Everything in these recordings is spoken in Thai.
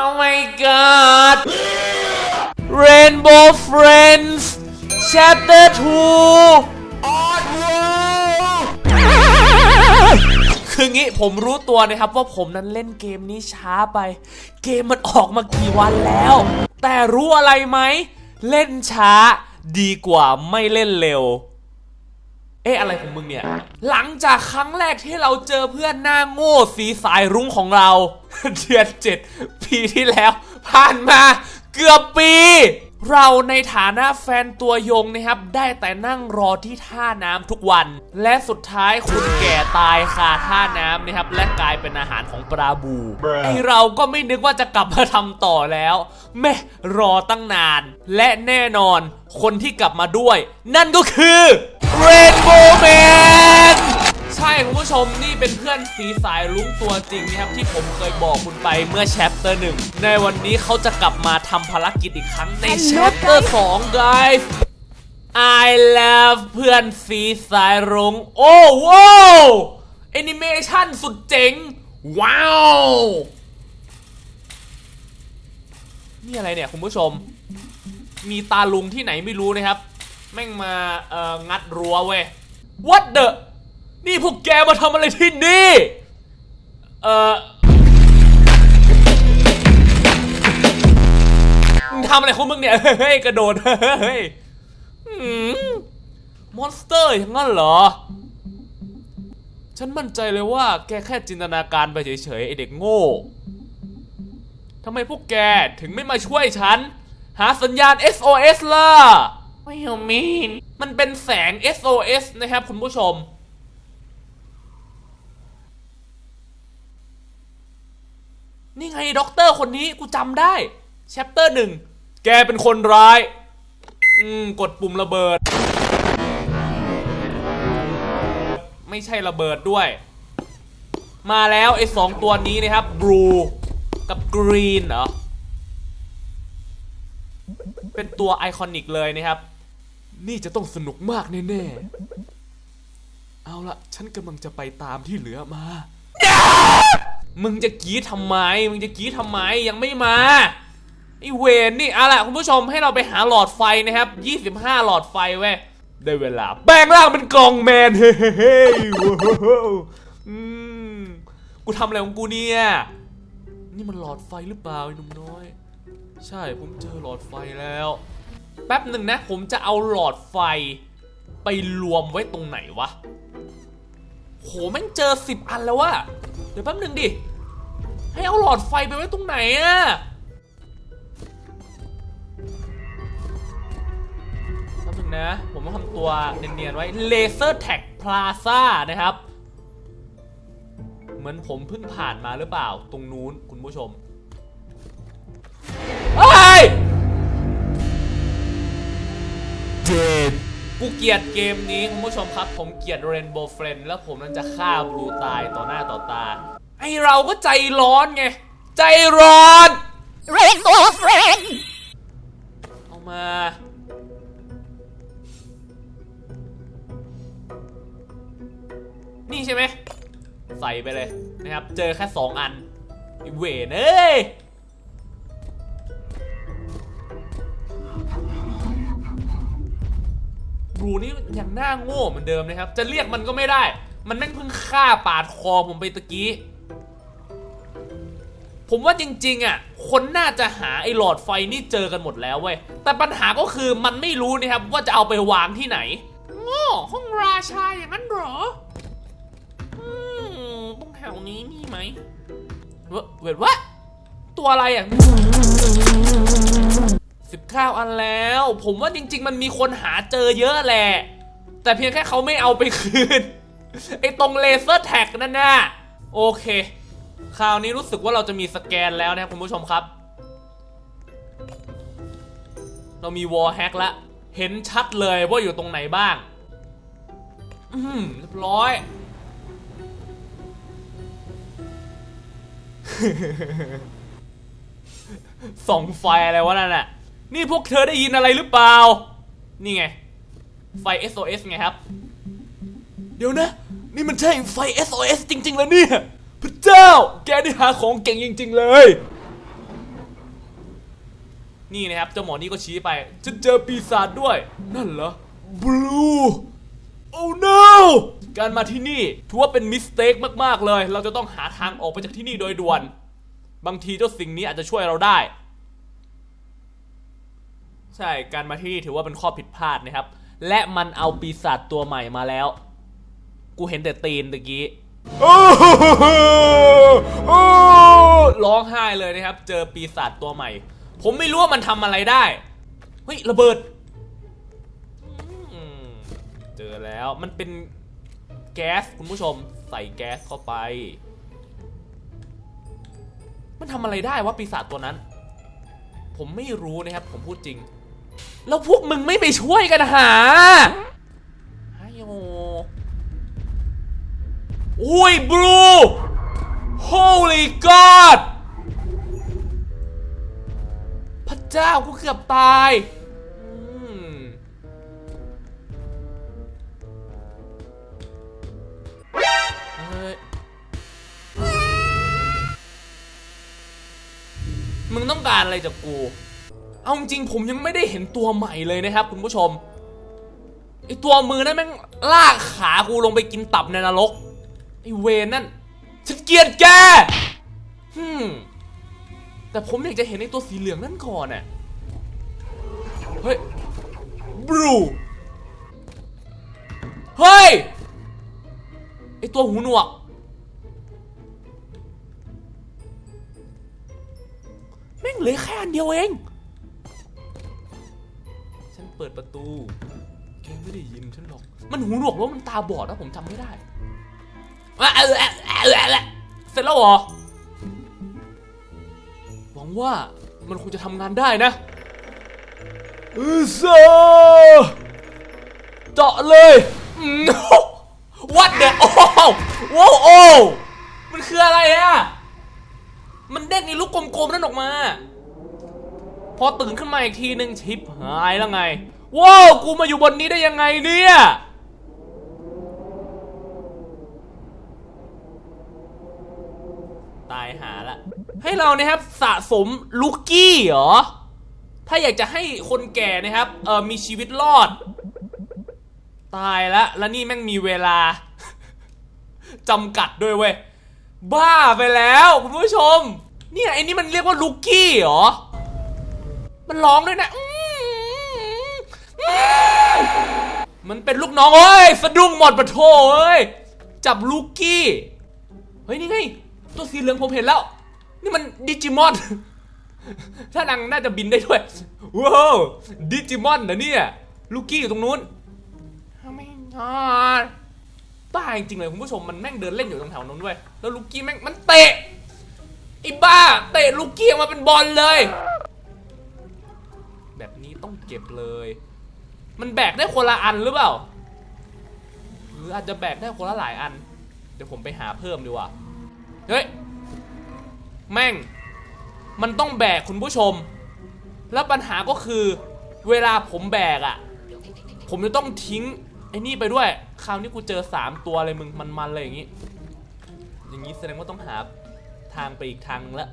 Oh my god Rainbow Friends Chapter 2 On World คืองี้ผมรู้ตัวนะครับว่าผมนั้นเล่นเกมนี้ช้าไป เกมมันออกมากี่วันแล้ว แต่รู้อะไรไหม เล่นช้าดีกว่าไม่เล่นเร็ว เอ๊ะอะไรของมึงเนี่ย หลังจากครั้งแรกที่เราเจอเพื่อนหน้าโง่สีสายรุ้งของเรา เดือนเจ็ดปีที่แล้ว ผ่านมาเกือบปี เราในฐานะแฟนตัวยงนะครับ ได้แต่นั่งรอที่ท่าน้ำทุกวัน และสุดท้ายคุณแก่ตายคาท่าน้ำนะครับ และกลายเป็นอาหารของปลาบู Bruh ไอเราก็ไม่นึกว่าจะกลับมาทำต่อแล้ว แม่รอตั้งนาน และแน่นอนคนที่กลับมาด้วย นั่นก็คือ Rainbow Man ใช่คุณผู้ชมนี่เป็นเพื่อนสีสายลุ้งตัวจริงนะครับ ที่ผมเคยบอกคุณไปเมื่อแชปเตอร์หนึ่งในวันนี้เขาจะกลับมาทำภารกิจอีกครั้งในแชปเตอร์2 guys I love เพื่อนสีสายรุง้งโอ้ว้าวแอนิเมชันสุดเจ๋ง ว้าว นี่อะไรเนี่ยคุณผู้ชม มีตาลุงที่ไหนไม่รู้นะครับ แม่งมาเอ่องัดรั้วเว้ย What the นี่พวกแกมาทำอะไรที่นี่ เอ่อมึงทำอะไรของมึงเนี่ย เฮ้ย กระโดด เฮ้ยมอนสเตอร์อย่างนั้นเหรอ ฉันมั่นใจเลยว่าแกแค่จินตนาการไปเฉยๆ ไอเด็กโง่ทำไมพวกแกถึงไม่มาช่วยฉัน หาสัญญาณ SOS ล่ะ ไม่เอามีนมันเป็นแสง SOS นะครับคุณผู้ชม นี่ไงด็อกเตอร์คนนี้กูจำได้ แชปเตอร์หนึ่ง แกเป็นคนร้าย อืม กดปุ่มระเบิด ไม่ใช่ระเบิดด้วย มาแล้วไอ้สองตัวนี้นะครับบลูกับกรีนเหรอ เป็นตัวไอคอนิกเลยนะครับ นี่จะต้องสนุกมากแน่ๆ เอาละฉันกำลังจะไปตามที่เหลือมา มึงจะกรีดทำไม มึงจะกรีดทำไมยังไม่มาไอเวนนี่เอาละคุณผู้ชมให้เราไปหาหลอดไฟนะครับ 25 หลอดไฟเว้ย ได้เวลา แปลงร่างเป็นกองแมน เฮ้เฮ้ว้าวกูทำอะไรของกูเนี่ย นี่มันหลอดไฟหรือเปล่าไอ้หนุ่มน้อย ใช่ผมเจอหลอดไฟแล้ว แป๊บหนึ่งนะ ผมจะเอาหลอดไฟไปรวมไว้ตรงไหนวะ โหแม่งเจอสิบอันแล้ววะเดี๋ยวแป๊บหนึ่งดิ ให้เอาหลอดไฟไปไว้ตรงไหนอะแป๊บหนึ่งนะ ผมต้องทำตัวเนียนๆไว้ Laser Tag Plaza นะครับ เหมือนผมเพิ่งผ่านมาหรือเปล่าตรงนู้นคุณผู้ชม Dead กูเกลียดเกมนี้คุณผู้ชมครับ ผมเกลียด Rainbow Friend แล้วผมนั้นจะฆ่าบลูตายต่อหน้าต่อตา ไอเราก็ใจร้อนไง ใจร้อน Rainbow Friend เอามา นี่ใช่ไหม ใส่ไปเลยนะครับ เจอแค่สองอันไอ้เวนเอ้ย บลูนี่ยังหน้าโง่เหมือนเดิมนะครับ จะเรียกมันก็ไม่ได้ มันแม่งเพิ่งฆ่าปาดคอผมไปตะกี้ ผมว่าจริงๆอะ คนน่าจะหาไอ้หลอดไฟนี่เจอกันหมดแล้วเว้ย แต่ปัญหาก็คือมันไม่รู้นะครับว่าจะเอาไปวางที่ไหน โง่ห้องราชาอย่างนั้นเหรออืมตรงแถวนี้มีไหม เวเวทวะตัวอะไรอะ สิบเก้าอันแล้ว ผมว่าจริง ๆ มันมีคนหาเจอเยอะแหละ แต่เพียงแค่เขาไม่เอาไปคืน ไอ้ตรงเลเซอร์แท็กนั่นน่ะ โอเค คราวนี้รู้สึกว่าเราจะมีสแกนแล้วนะครับคุณผู้ชมครับ เรามีวอลแฮกแล้วเห็นชัดเลยว่าอยู่ตรงไหนบ้าง อืมเรียบร้อยส่องไฟอะไรวะนั่นน่ะ นี่พวกเธอได้ยินอะไรหรือเปล่า นี่ไง ไฟ SOS ไงครับ เดี๋ยวนะ นี่มันใช่ไฟ SOS จริง ๆ แล้วเนี่ย พระเจ้า แกนี่หาของเก่งจริง ๆ เลย นี่นะครับ เจ้าหมอนี่ก็ชี้ไป ฉันเจอปีศาจด้วย นั่นเหรอ blue oh no การมาที่นี่ถือว่าเป็นมิสเทคมาก ๆ เลย เราจะต้องหาทางออกไปจากที่นี่โดยด่วน บางทีเจ้าสิ่งนี้อาจจะช่วยเราได้ ใช่การมาที่นี่ถือว่าเป็นข้อผิดพลาดนะครับ และมันเอาปีศาจตัวใหม่มาแล้ว กูเห็นแต่ตีนตะกี้ร้องไห้เลยนะครับ เจอปีศาจตัวใหม่ ผมไม่รู้ว่ามันทำอะไรได้ เฮ้ย ระเบิดเจอแล้วมันเป็นแก๊สคุณผู้ชมใส่แก๊สเข้าไป มันทำอะไรได้วะปีศาจตัวนั้น ผมไม่รู้นะครับ ผมพูดจริง แล้วพวกมึงไม่ไปช่วยกันหาไฮโออุ้ยบลู Holy God พระเจ้ากูเกือบตายมึงต้องการอะไรจากกู เอาจริงผมยังไม่ได้เห็นตัวใหม่เลยนะครับ คุณผู้ชมไอตัวมือนั่นแม่งลากขากูลงไปกินตับในนรกไอเวนนั่นฉันเกลียดแกฮึมแต่ผมอยากจะเห็นไอตัวสีเหลืองนั่นก่อนน่ะเฮ้ยบลูเฮ้ยไอตัวหูหนวกแม่งเหลือแค่อันเดียวเอง เปิดประตู แกไม่ได้ยินฉันหรอก มันหูหนวกหรือว่ามันตาบอดนะผมจำไม่ได้อะเออเออเออเออเสร็จแล้วเหรอ หวังว่ามันคงจะทำงานได้นะเออเซอเจาะเลยอืม What the โอ้โว้โอ้มันคืออะไรอะมันเด้งไอ้ลูกกลมๆนั่นออกมา พอตื่นขึ้นมาอีกทีนึงชิปหายแล้วไง ว้าว กูมาอยู่บนนี้ได้ยังไงเนี่ยตายหาละ ให้เรานะครับสะสมลูกกี้เหรอ ถ้าอยากจะให้คนแก่นะครับเออมีชีวิตรอด ตายละ แล้วนี่แม่งมีเวลาจำกัดด้วยเว้ย บ้าไปแล้ว คุณผู้ชม เนี่ยไอ้นี่มันเรียกว่าลูกกี้เหรอ มันร้องด้วยนะอื้อมันเป็นลูกน้องเอ้ยสะดุ้งหมดปะโถเอ้ยจับลูกกี้ เฮ้ย นี่ไง ตัวสีเหลืองผมเห็นแล้ว นี่มันดิจิมอน ถ้านังน่าจะบินได้ด้วย ว้าว ดิจิมอนนะเนี่ย ลูกกี้อยู่ตรงนู้นไม่งอนบ้าจริงเลยคุณผู้ชมมันแม่งเดินเล่นอยู่ตรงแถวนู้นด้วย แล้วลูกกี้แม่งมันเตะไอ้บ้า เตะลูกกี้ออกมาเป็นบอลเลย เก็บเลย มันแบกได้คนละอันหรือเปล่า หรืออาจจะแบกได้คนละหลายอัน เดี๋ยวผมไปหาเพิ่มดีกว่า เฮ้ย แม่ง มันต้องแบกคุณผู้ชม แล้วปัญหาก็คือ เวลาผมแบกอะ่ะ ผมจะต้องทิ้งไอ้นี่ไปด้วย คราวนี้กูเจอสามตัวเลยมึง มันๆเลยอย่างงี้ อย่างงี้แสดงว่าต้องหาทางไปอีกทางนึงละ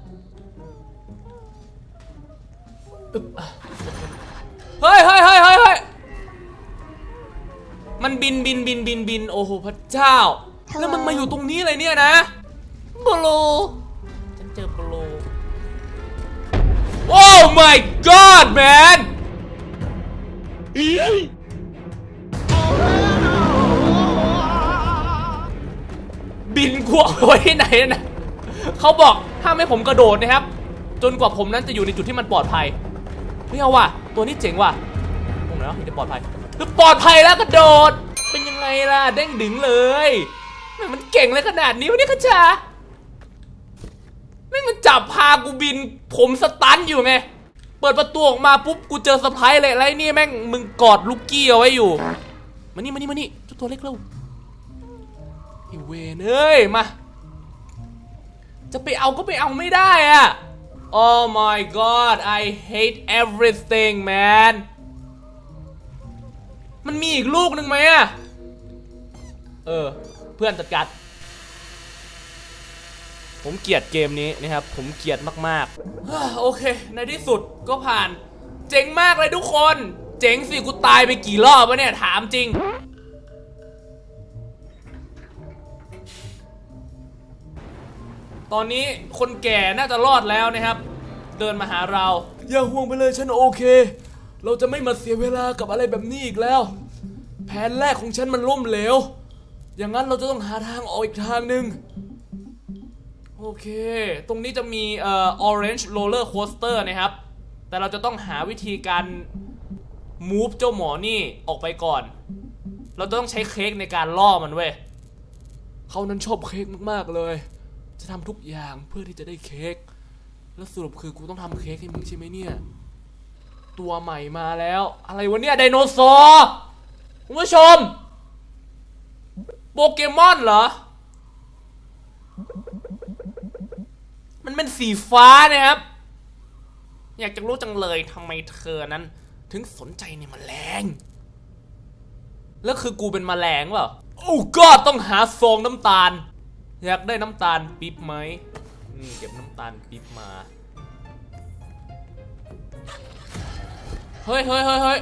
อึ๊บอะ เฮ้ยเฮ้ยเฮ้ยเฮ้ยเฮ้ยมันบินบินบินบินบินโอ้โหพระเจ้า แล้วมันมาอยู่ตรงนี้เลยเนี่ยนะบลูฉันเจอบลูโอ้ my god man บินกลัวไว้ที่ไหนนะเขาบอกห้ามให้ผมกระโดดนะครับ จนกว่าผมนั้นจะอยู่ในจุดที่มันปลอดภัย ไม่เอาว่ะ ตัวนี้เจ๋งว่ะตรงไหนวะถึงจะปลอดภัยคือปลอดภัยแล้วกระโดด เป็นยังไงล่ะเด้งดึงเลยแม่งมันเก่งเลยขนาดนี้วะเนี่ยขจาแม่งมันจับพากูบิน ผมสตันอยู่ไง เปิดประตูออกมาปุ๊บกูเจอสะพายเลยไรนี่แม่งมึงกอดลูกกี้เอาไว้อยู่ มานี่มานี่มานี่เจ้าตัวเล็กเร็วไอเวนเอ้ยมา จะไปเอาก็ไปเอาไม่ได้อะ Oh my god I hate everything man มันมีอีกลูกหนึ่งไหมอะเออ เพื่อนจัดการผมเกลียดเกมนี้นะครับ ผมเกลียดมากๆ โอเค ในที่สุดก็ผ่าน เจ๋งมากเลยทุกคน เจ๋งสิ กูตายไปกี่รอบวะเนี่ย ถามจริง ตอนนี้คนแก่น่าจะรอดแล้วนะครับ เดินมาหาเรา อย่าห่วงไปเลยฉันโอเค เราจะไม่มาเสียเวลากับอะไรแบบนี้อีกแล้ว แผนแรกของฉันมันล่มเหลว อย่างนั้นเราจะต้องหาทางออกอีกทางหนึ่งโอเค ตรงนี้จะมีเอ่อ orange roller coaster นะครับ แต่เราจะต้องหาวิธีการ move เจ้าหมอนี่ออกไปก่อน เราต้องใช้เค้กในการล่อมันเว้ยเขานั้นชอบเค้กมากๆเลย จะทำทุกอย่างเพื่อที่จะได้เค้ก แล้วสรุปคือกูต้องทำเค้กให้มึงใช่ไหมเนี่ย ตัวใหม่มาแล้ว อะไรวะเนี่ยไดโนเสาร์คุณผู้ชม โปเกมอนเหรอ มันเป็นสีฟ้านะครับ อยากจะรู้จังเลยทำไมเธอนั้น ถึงสนใจในแมลง แล้วคือกูเป็นมแมลงเปล่าโอ้ก็ต้องหาซองน้ำตาล อยากได้น้ำตาลปิ๊บไหม อืมเก็บน้ำตาลปิ๊บมา เฮ้ยเฮ้ยเฮ้ยเฮ้ย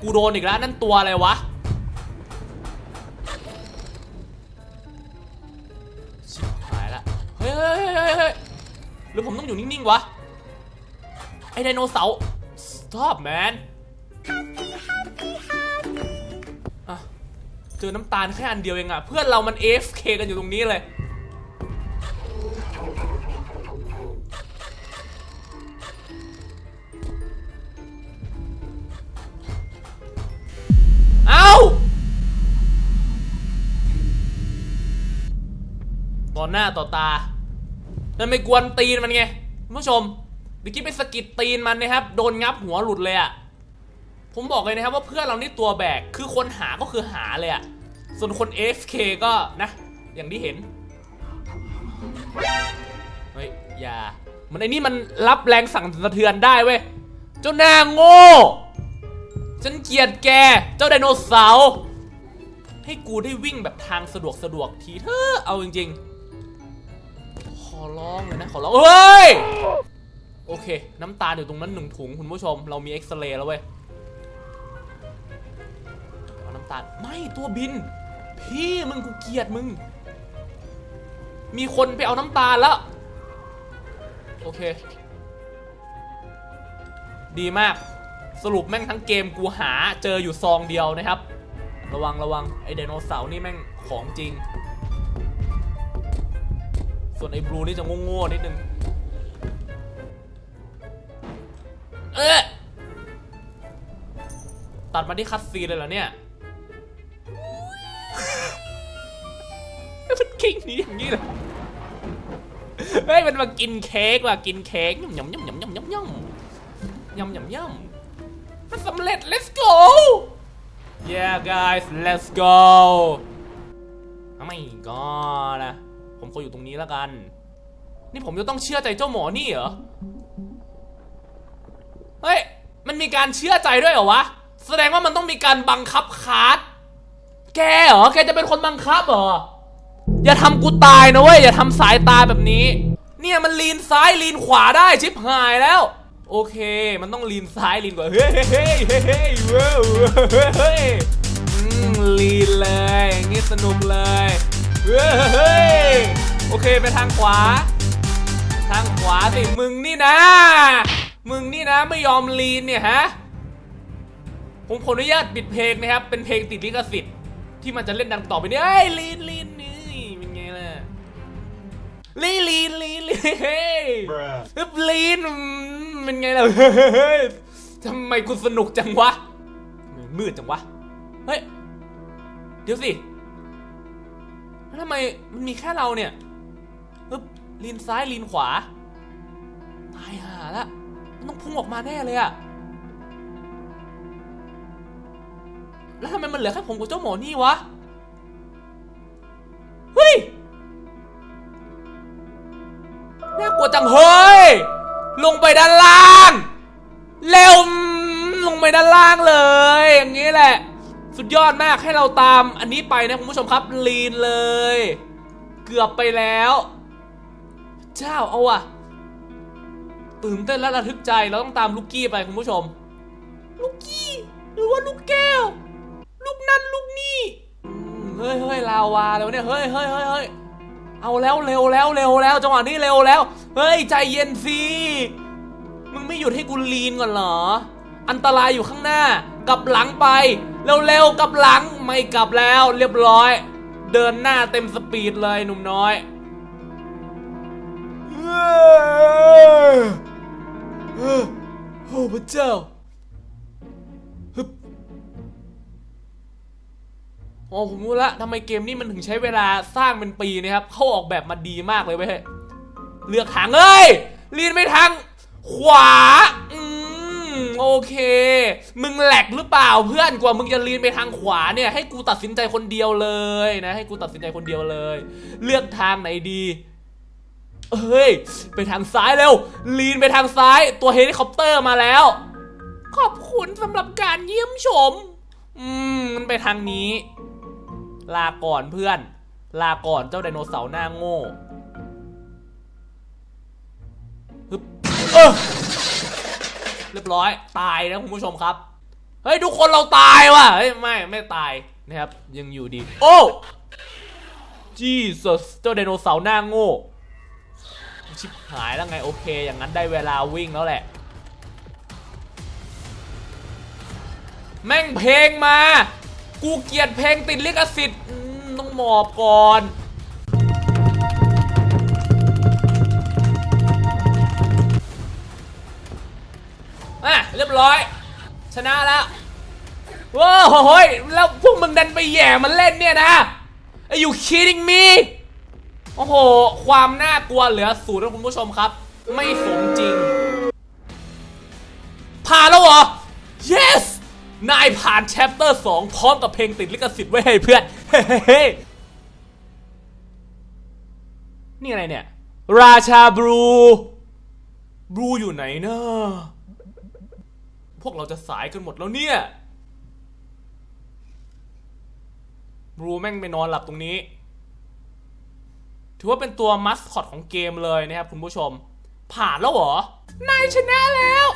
กูโดนอีกแล้วนั่นตัวอะไรวะ ชิบหายละเฮ้ยเฮ้ยเฮ้ยเฮ้ยเฮ้ยหรือผมต้องอยู่นิ่ง ๆ วะ ไอไดโนเสาร์ stop man เจอน้ำตาลแค่อันเดียวเองอะเพื่อนเรามัน AFK กันอยู่ตรงนี้เลย อหน้าต่อตาแล้วไม่กวนตีนมันไงคุณผู้ชมเมื่อกี้ไปสกิดตีนมันนะครับ โดนงับหัวหลุดเลยอะผมบอกเลยนะครับว่าเพื่อนเรานี่ตัวแบก คือคนหาก็คือหาเลยอะส่วนคน AFK ก็นะ อย่างที่เห็น เฮ้ย อย่า มันไอ้นี่มันรับแรงสั่งสะเทือนได้เว้ย เจ้าน้าโง่ ฉันเกลียดแก เจ้าไดโนเสาร์ ให้กูได้วิ่งแบบทางสะดวกสะดวกทีเถอะ เอาจริง ๆ ร้องเลยนะขอร้องเฮ้ยโอเค น้ำตาอยู่ตรงนั้นหนึ่งถุงคุณผู้ชม เรามีเอ็กซเรย์แล้วเว้ยเอาน้ำตาไม่ตัวบิน พี่มึงกูเกลียดมึง มีคนไปเอาน้ำตาแล้ว โอเค ดีมากสรุปแม่งทั้งเกมกูหาเจออยู่ซองเดียวนะครับ ระวังระวังไอไดโนเสาร์นี่แม่งของจริง ส่วนไอ้บลูนี่จะโง่ๆนิดนึง เอ๊ะตัดมาที่คัตซีเลยเหรอเนี่ยมันคิงนี้อย่างนี้เลยเฮ้ยมันมากินเค้กว่ะกินเค้กย่ำย่ำย่ำย่ำย่ำยำยำยำยำยำมันสำเร็จ let's go yeah guys let's go ไม่ก็ นอยู่ตรงนี้แล้วกัน นี่ผมจะต้องเชื่อใจเจ้าหมอนี่เหรอ เฮ้ย มันมีการเชื่อใจด้วยเหรอวะ แสดงว่ามันต้องมีการบังคับคาร์ดแกเหรอ แกจะเป็นคนบังคับเหรอ อย่าทำกูตายนะเว้ย อย่าทำสายตาแบบนี้ เนี่ยมันลีนซ้ายลีนขวาได้ชิบหายแล้วโอเค มันต้องลีนซ้ายลีนขวาเฮ้ยเฮ้ยเฮ้ยเฮ้ยเฮ้ยเว้ยเฮ้ยอืมลีนเลย อย่างงี้สนุกเลย เฮ้ยเฮ้ย โอเคไปทางขวา ทางขวาสิมึงนี่นะ มึงนี่นะไม่ยอมลีนเนี่ยฮะผมขออนุญาตปิดเพลงนะครับ เป็นเพลงติดลิขสิทธิ์ที่มันจะเล่นดังต่อไปนี้เอ้ยลีนลีนนี่เป็นไงล่ะลีนลีนลีนลีนเฮ้ยอึบลีนเป็นไงล่ะเฮ้ยทำไมคุณสนุกจังวะมืดจังวะเฮ้ยเดี๋ยวสิแล้วทำไมมันมีแค่เราเนี่ย อึบลีนซ้ายลีนขวา ตายห่าละมันต้องพุ่งออกมาแน่เลยอะแล้วทำไมมันเหลือแค่ผมกับเจ้าหมอนี่วะ เฮ้ย น่ากลัวจังเฮ้ย ลงไปด้านล่าง เร็ว ลงไปด้านล่างเลย อย่างนี้แหละ สุดยอดมากให้เราตามอันนี้ไปนะคุณผู้ชมครับ ลีนเลย เกือบไปแล้ว เจ้าเอาว่ะตื่นเต้นและระทึกใจเราต้องตามลูกกี้ไปคุณผู้ชม ลูกกี้ หรือว่าลูกแก้ว ลูกนั่นลูกนี่เฮ้ยเฮ้ยลาวาแล้วเนี่ยเฮ้ยเฮ้ยเฮ้ยเฮ้ยเอาแล้วเร็วแล้วเร็วแล้วจังหวะนี้เร็วแล้ว เฮ้ยใจเย็นสิมึงไม่หยุดให้กูลีนก่อนเหรอ อันตรายอยู่ข้างหน้ากลับหลังไป เร็วๆกลับหลังไม่กลับแล้ว เรียบร้อย เดินหน้าเต็มสปีดเลยหนุ่มน้อย โอ้พระเจ้าฮึบโอ้ผมรู้ละทำไมเกมนี้มันถึงใช้เวลาสร้างเป็นปีนะครับเขาออกแบบมาดีมากเลยเว้ยเลือกทางเอ้ยลีนไปทางขวา อืม โอเค มึงแหลกหรือเปล่าเพื่อนกว่ามึงจะลีนไปทางขวาเนี่ยให้กูตัดสินใจคนเดียวเลยนะ ให้กูตัดสินใจคนเดียวเลย เลือกทางไหนดี เฮ้ย ไปทางซ้ายเร็ว ลีนไปทางซ้าย ตัวเฮลิคอปเตอร์มาแล้ว ขอบคุณสำหรับการเยี่ยมชม อืม มันไปทางนี้ ลาก่อนเพื่อน ลาก่อนเจ้าไดโนเสาร์หน้าโง่ฮึบเออเรียบร้อย ตายนะคุณผู้ชมครับ เฮ้ย ทุกคนเราตายว่ะ เฮ้ย ไม่ ไม่ตายนะครับ ยังอยู่ดี โอ้ จีสเจ้าไดโนเสาร์หน้าโง่ ชิบหายแล้วไงโอเค อย่างนั้นได้เวลาวิ่งแล้วแหละ แม่งเพลงมา กูเกลียดเพลงติดลิขสิทธิ์ต้องหมอบก่อนอะเรียบร้อย ชนะแล้วว้าวโฮ้ยแล้วพวกมึงดันไปแย่มันเล่นเนี่ยนะ Are you kidding me โอ้โห ความน่ากลัวเหลือศูนย์นะคุณผู้ชมครับ ไม่สมจริง ผ่านแล้วเหรอ yes นายผ่าน chapter 2พร้อมกับเพลงติดลิขสิทธิ์ไว้ให้เพื่อน เฮ้นี่อะไรเนี่ย ราชาบลู บลูอยู่ไหนนะพวกเราจะสายกันหมดแล้วเนี่ย บลูแม่งไปนอนหลับตรงนี้ ถือว่าเป็นตัวมัสคอตของเกมเลยนะครับคุณผู้ชม ผ่านแล้วเหรอนายชนะแล้ว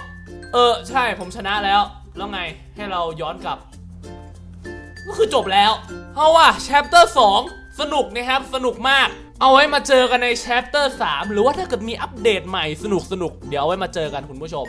เออใช่ผมชนะแล้ว แล้วไงให้เราย้อนกลับ ก็คือจบแล้วเอาว่ะ chapter 2สนุกนะครับ สนุกมาก เอาไว้มาเจอกันใน chapter 3หรือว่าถ้าเกิดมีอัปเดตใหม่สนุกสนุกเดี๋ยวเอาไว้มาเจอกันคุณผู้ชม